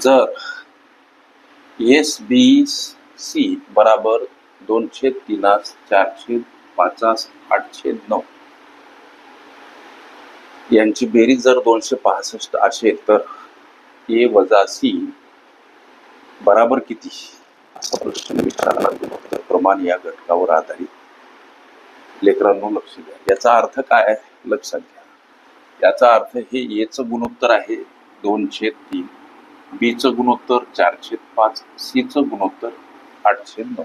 जर S B C बराबर दोनशे तीनास चारशे पाचास आठशे नऊ. यांची बेरीज जर दोनशे पासष्ट असेल तर ए वजा सी बराबर किती? असा प्रश्न विचारला गुणोत्तर प्रमाण या घटकावर आधारित. लेकरांनो लक्ष द्या. याचा अर्थ काय आहे? लक्षात घ्या. याचा अर्थ हे एचं गुणोत्तर आहे दोनशे तीन. बीचं गुणोत्तर चारशे पाच सीचं गुणोत्तर आठशे नऊ.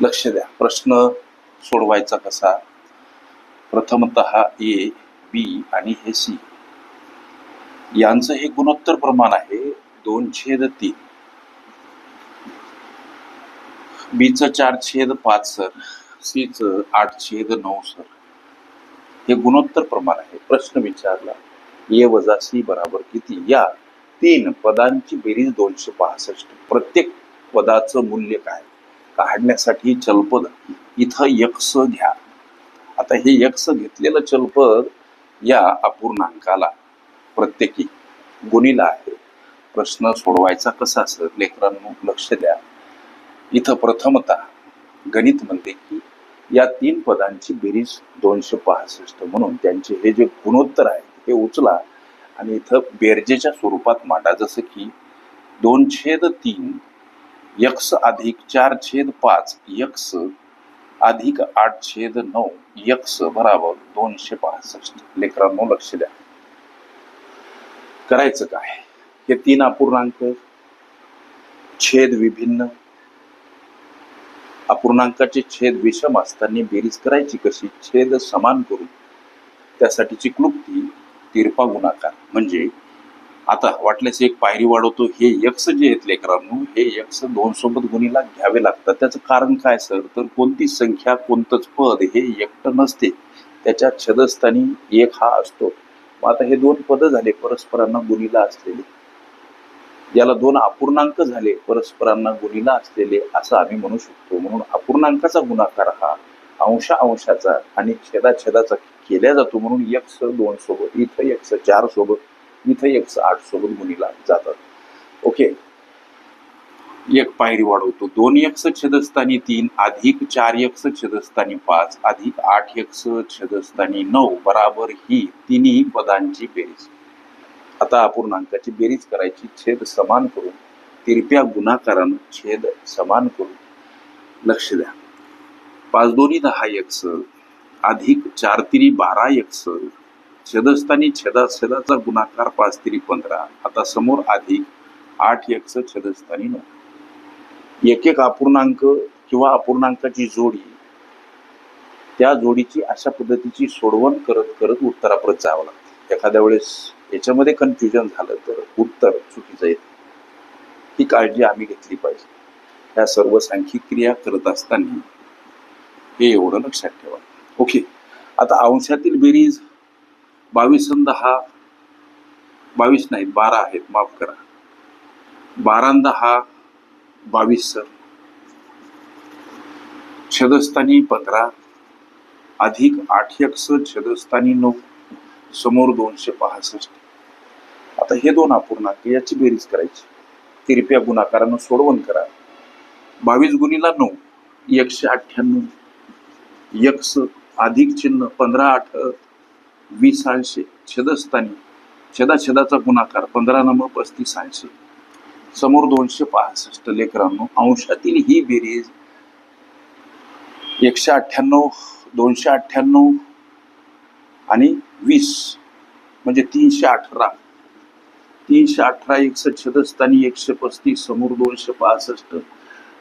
लक्ष द्या. प्रश्न सोडवायचा कसा? प्रथमत ए बी आणि हे सी. यांचं हे गुणोत्तर प्रमाण आहे दोन छेद तीन. बीचं चार छेद पाच सर. सीचं आठ छेद नऊ सर. हे गुणोत्तर प्रमाण आहे. प्रश्न विचारला. ए वजा सी बराबर किती? या. तीन पदांची बेरीज दोनशे पासष्ट. प्रत्येक पदाचं मूल्य काय? काढण्यासाठी चलपद. इथं यक्स घ्या. आता हे यक्स घेतलेलं चलपद या अपूर्णांकाला प्रत्येकी गुणीला आहे. प्रश्न सोडवायचा कसा असं लेकरांनो लक्ष द्या. इथं प्रथमतः गणित म्हणते की या तीन पदांची बेरीज दोनशे पासष्ट म्हणून त्यांचे हे जे गुणोत्तर आहे हे उचला. आणि इथं बेरजेच्या स्वरूपात मांडा जसं की दोन छेद तीन यक्स अधिक चार छेद पाच यक्स अधिक आठ छेद नऊ यक्स बराबर दोनशे पासष्ट लेकरांनो लक्ष द्या. करायचं काय? हे तीन अपूर्णांक छेद विभिन्न. अपूर्णांकाचे छेद विषम असताना बेरीज करायची कशी? छेद समान करून त्यासाठीची क्लुप्ती तिरपा गुणाकार. म्हणजे आता वाटल्यास एक पायरी वाढवतो हे यक्स जे आहेत लेकरांनो हे यक्स दोन सोबत गुणीला घ्यावे लागतात. त्याचं कारण काय सर? तर कोणती संख्या कोणतंच पद हे एकटं नसते. त्याच्या छदस्थानी एक हा असतो. मग आता हे दोन पद झाले परस्परांना गुणीला असलेले. याला दोन अपूर्णांक झाले परस्परांना गुणीला असलेले असं आम्ही म्हणू शकतो. म्हणून अपूर्णांकाचा गुणाकार हा अंशा अंशाचा आणि छेदा केल्या केला जातो म्हणून यक्स दोन सोबत इथं यक्स चार सोबत इथं यक्स आठ सोबत गुणीला जातात. ओके एक पायरी वाढवतो. दोन यक्स छेदस्थानी तीन अधिक चार यक्स छेदस्थानी पाच अधिक आठ यक्स छेदस्थानी नऊ बराबर ही तिन्ही पदांची बेरीज. आता अपूर्णांकाची बेरीज करायची. छेद समान करून तिरप्या गुणाकारानं छेद समान करून लक्ष द्या. पाच दोन्ही दहा यक्ष अधिक चार तिरी बारा यक्स छेदस्थानी छेदा छेदाचा गुणाकार पाच तिरी पंधरा. आता समोर अधिक आठ यक्स छेदस्थानी नऊ. एक एक अपूर्णांक किंवा अपूर्णांकाची जोडी त्या जोडीची अशा पद्धतीची सोडवण करत करत उत्तरापर्यंत जावं लागतं. एखाद्या वेळेस याच्यामध्ये कन्फ्युजन झालं तर उत्तर चुकीचं येतं. ही काळजी आम्ही घेतली पाहिजे. ह्या सर्व सांख्यिक क्रिया करत असताना हे एवढं लक्षात ठेवा. ओके. आता अंशातील बेरीज बावीस आणि दहा बावीस नाहीत बारा आहेत माफ करा. बारा आणि दहा बावीस सर. छदस्थानी पंधरा अधिक आठ यक्स छदस्थानी नऊ समोर दोनशे पासष्ट. आता हे दोन अपूर्णांक याची बेरीज करायची. तिरप्या गुणाकारानं सोडवण करा. बावीस गुणीला नऊ एकशे अठ्ठ्याण्णव. यक्स अधिक चिन्ह पंधरा आठ वीस ऐंशी छेदस्थानी छेदा छेदाचा गुणाकार पंधरा नम पस्तीस ऐंशी. समोर दोनशे पासष्ट लेकरांनो अंशातील ही बेरीज एकशे अठ्ठ्याण्णव दोनशे अठ्ठ्याण्णव आणि वीस म्हणजे तीनशे अठरा. तीनशे अठरा एकसष्ट छेदस्थानी एकशे पस्तीस समोर दोनशे पासष्ट.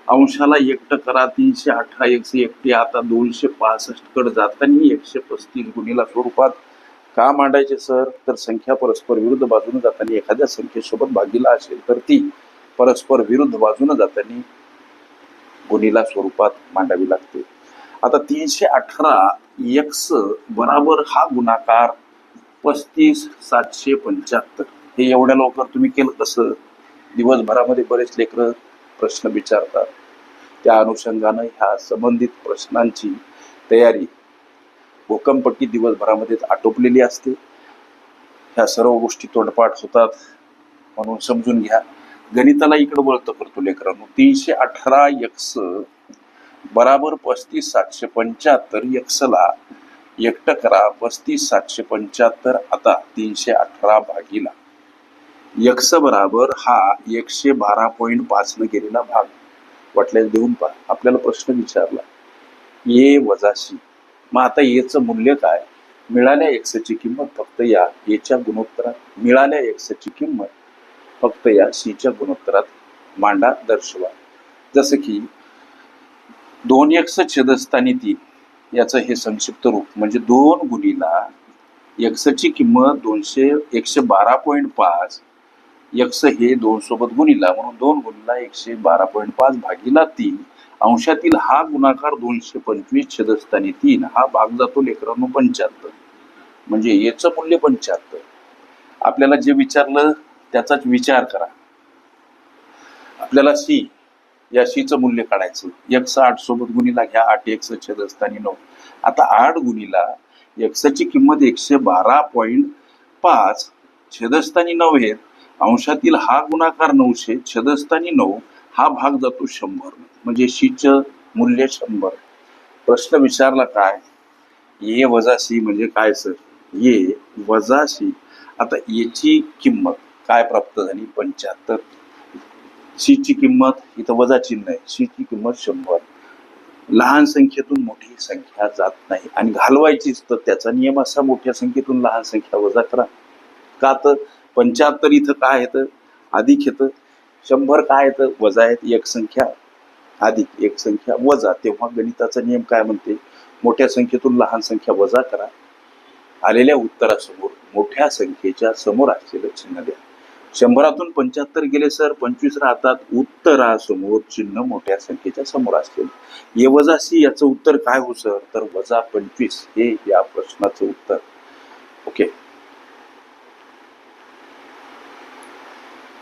अंशाला एकटं करा तीनशे अठरा एकशे एकटे आता दोनशे पासष्टकडे जाताना एकशे पस्तीस गुणीला स्वरूपात का मांडायचे सर. तर संख्या परस्पर विरुद्ध बाजूने जाताना एखाद्या संख्येसोबत भागीला असेल तर ती परस्पर विरुद्ध बाजूने जाताना गुणीला स्वरूपात मांडावी लागते. आता तीनशे अठरा एक्स बराबर हा गुणाकार पस्तीस सातशे पंच्याहत्तर. हे एवढ्या लवकर तुम्ही केलं कसं? दिवसभरामध्ये बरेच लेकरं प्रश्न विचारतात. त्या अनुषंगानं ह्या संबंधित प्रश्नांची तयारी भूकंपट्टी दिवसभरामध्येच आटोपलेली असते. ह्या सर्व गोष्टी तोडपाठ होतात म्हणून समजून घ्या. गणिताला इकडे वळत करतो लेकरांनो. तीनशे अठरा यक्स बराबर पस्तीस सातशे पंच्याहत्तर यक्सला एकटं करा. पस्तीस सातशे पंच्याहत्तर आता तीनशे अठरा भागीला. यक्स बराबर हा एकशे बारा पॉईंट पाचनं गेलेला भाग. वाटल्यास देऊन पहा. आपल्याला प्रश्न विचारला. ए वजाशी मग आता एचं मूल्य काय? मिळाल्या एक्सची किंमत फक्त या एच्या गुणोत्तरात मिळाल्या एक्सची किंमत फक्त या सीच्या गुणोत्तरात. मांडा दर्शवा. जसं की दोन एक्स छेदस्थानी तीन याचं हे संक्षिप्त रूप. म्हणजे दोन गुणीला एक्सची किंमत दोनशे एकशे बारा पॉईंट पाच यक्स हे दोन सोबत गुणीला म्हणून दोन गुणीला एकशे बारा पॉईंट पाच भागीला तीन. अंशातील हा गुणाकार दोनशे पंचवीस छेदस्थानी तीन. हा भाग जातो लेकरांनो पंच्याहत्तर. म्हणजे याचं मूल्य पंच्याहत्तर. आपल्याला जे विचारलं त्याचाच विचार करा. आपल्याला सी या सीचं मूल्य काढायचं. एक्स आठ सोबत गुणीला घ्या आठ एक्स छेदस्थानी नऊ. आता आठ गुणीला एक्सची किंमत एकशे बारा पॉईंट पाच छेदस्थानी नऊ अंशातील हा गुणाकार नऊशे छेदस्थानी नऊ हा भाग जातो शंभर. म्हणजे शीचं मूल्य शंभर. प्रश्न विचारला काय? ए वजा सी म्हणजे काय सर? ये वजा सी. आता याची किंमत काय प्राप्त झाली? पंच्याहत्तर. सीची किंमत इथं वजा चिन्ह आहे. सीची किंमत शंभर. लहान संख्येतून मोठी संख्या जात नाही. आणि घालवायचीच तर त्याचा नियम असा मोठ्या संख्येतून लहान संख्या वजा करा. का तर? पंच्याहत्तर इथं काय येतं? अधिक येतं. शंभर काय येतं? वजा येत एक संख्या. अधिक एक संख्या वजा. तेव्हा गणिताचा नियम काय म्हणते? मोठ्या संख्येतून लहान संख्या वजा करा. आलेल्या उत्तरासमोर मोठ्या संख्येच्या समोर असलेलं चिन्ह द्या. शंभरातून पंच्याहत्तर गेले सर. पंचवीस राहतात. उत्तरासमोर चिन्ह मोठ्या संख्येच्या समोर असलेलं. ये वजा सी याचं उत्तर काय हो सर? तर वजा पंचवीस. हे या प्रश्नाचं उत्तर. ओके.